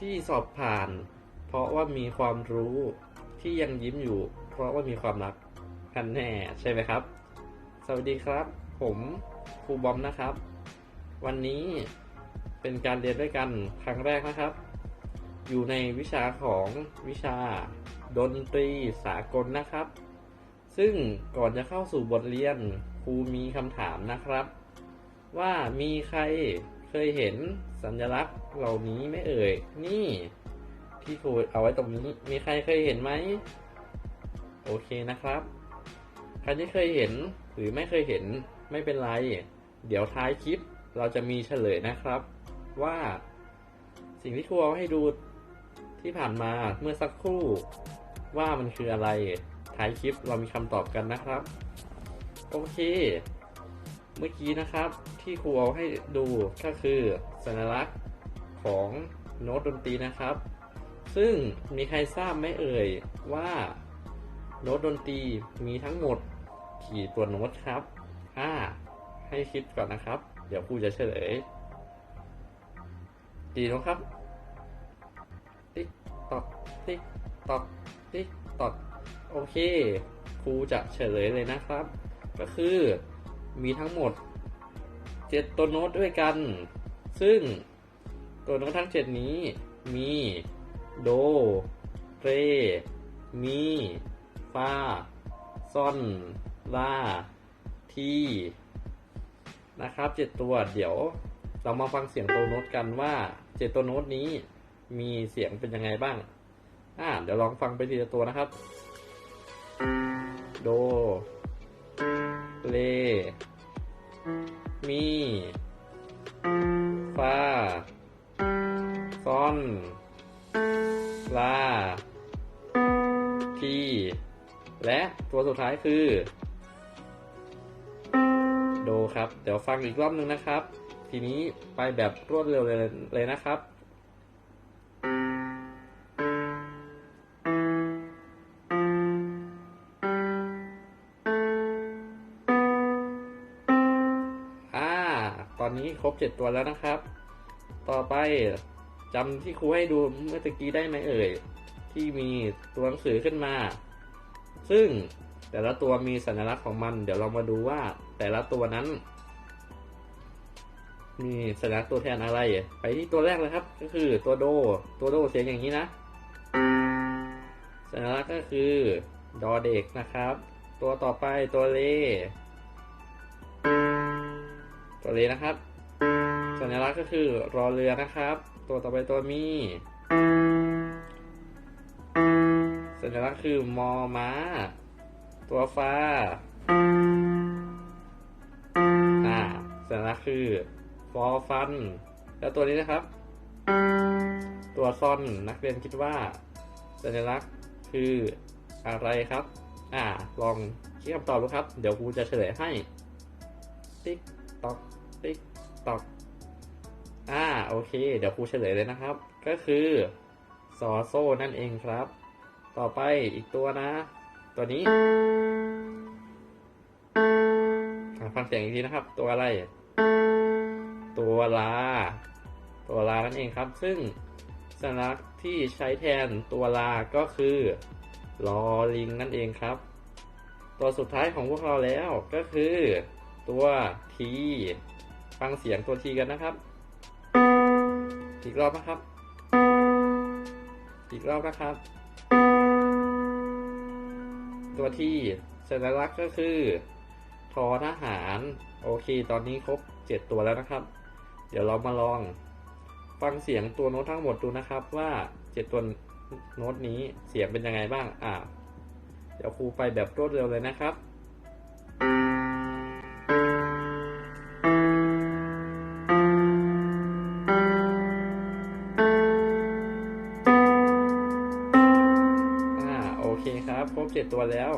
ที่สอบผ่าน เพราะว่ามีความรู้ที่ยังยิ้มอยู่ เพราะว่ามีความรักกันแน่ใช่ไหมครับ สวัสดีครับ ผมครูบอมนะครับ วันนี้เป็นการเรียนด้วยกันครั้งแรกนะครับ อยู่ในวิชาของวิชาดนตรีสากลนะครับ ซึ่งก่อนจะเข้าสู่บทเรียนครูมีคำถามนะครับ ว่ามีใคร เคยเห็นสัญลักษณ์เหล่านี้ไหม่เอ่ย นี่ ที่ครูเอาไว้ตรงนี้ มีใครเคยเห็นไหม โอเคนะครับ ใครที่เคยเห็นหรือไม่เคยเห็นไม่เป็นไร เดี๋ยวท้ายคลิปเราจะมีเฉลยนะครับ ว่า สิ่งที่ครูเอาให้ดูที่ผ่านมาเมื่อสักครู่ ว่ามันคืออะไร ท้ายคลิปเรามีคำตอบกันนะครับ โอเค เมื่อกี้นะครับที่ครูเอาให้ดูก็คือสัญลักษณ์ของโน้ตดนตรีนะครับ ซึ่งมีใครทราบไหมเอ่ยว่าโน้ตดนตรีมีทั้งหมดกี่ตัวโน้ตครับอ่าให้คิดก่อนนะครับ เดี๋ยวครูจะเฉลยดีนะครับ ติ๊กตอกติ๊กตอกติ๊กตอกโอเค ครูจะเฉลยเลยนะครับ ก็คือ มีทั้งหมด 7 ตัวโน้ตด้วยกัน ซึ่งตัวโน้ตทั้ง 7 นี้มี โด เร มี ฟาซอน ลา ที นะครับ 7 ตัวเดี๋ยวเรามาฟังเสียงตัวโน้ตกันว่า 7 ตัวโน้ตนี้มีเสียงเป็นยังไงบ้าง อ่า เดี๋ยวลองฟังไปทีละตัวนะครับ โด เล มีฟาซอนลาทีและตัวสุดท้ายคือ โดครับ เดี๋ยวฟังอีกรอบนึงนะครับ ทีนี้ไปแบบรวดเร็วเลยเลยนะครับ ตอนนี้ครบเจ็ดตัวแล้วนะครับ ต่อไปจำที่ครูให้ดูเมื่อตะกี้ได้ไหมเอ่ย ที่มีตัวหนังสือขึ้นมา ซึ่งแต่ละตัวมีสัญลักษณ์ของมัน เดี๋ยวเรามาดูว่าแต่ละตัวนั้น มีสัญลักษณ์ตัวแทนอะไร ไปที่ตัวแรกเลยครับ ก็คือตัวโด ตัวโดเสียงอย่างนี้นะ สัญลักษณ์ก็คือ ดอเด็กนะครับ ตัวต่อไปตัวเล ตัวเลนะครับ สัญลักษณ์ก็คือรอเรือนะครับ ตัวต่อไปตัวมีสัญลักษณ์คือมอม้า ตัวฟ้าอ่าสัญลักษณ์คือฟอฟัน แล้วตัวนี้นะครับ ตัวซอนนักเรียนคิดว่า สัญลักษณ์คืออะไรครับ อ่า ลองคิดคำตอบดูครับ เดี๋ยวครูจะเฉลยให้ ติ๊ก ตอกติ๊กตอกอ่าโอเค เดี๋ยวครูเฉลยเลยนะครับ ก็คือซอโซ่นั่นเองครับ ต่อไปอีกตัวนะ ตัวนี้ฟังเสียงอีกทีนะครับ ตัวอะไร ตัวลา ตัวลานั่นเองครับ ซึ่งสัญลักษณ์ที่ใช้แทนตัวลาก็คือลอลิงนั่นเองครับ ตัวสุดท้ายของพวกเราแล้วก็คือ ตัวทีฟังเสียงตัวทีกันนะครับ อีกรอบนะครับ อีกรอบนะครับ ตัวทีสัญลักษณ์ก็คือทอทหาร โอเค ตอนนี้ครบเจ็ดตัวแล้วนะครับ เดี๋ยวเรามาลอง ฟังเสียงตัวโน้ตทั้งหมดดูนะครับว่าเจ็ดตัวโน้ตนี้เสียงเป็นยังไงบ้าง อ่า เดี๋ยวครูไปแบบรวดเร็วเลยนะครับ ครับ ครบเจ็ดตัวแล้ว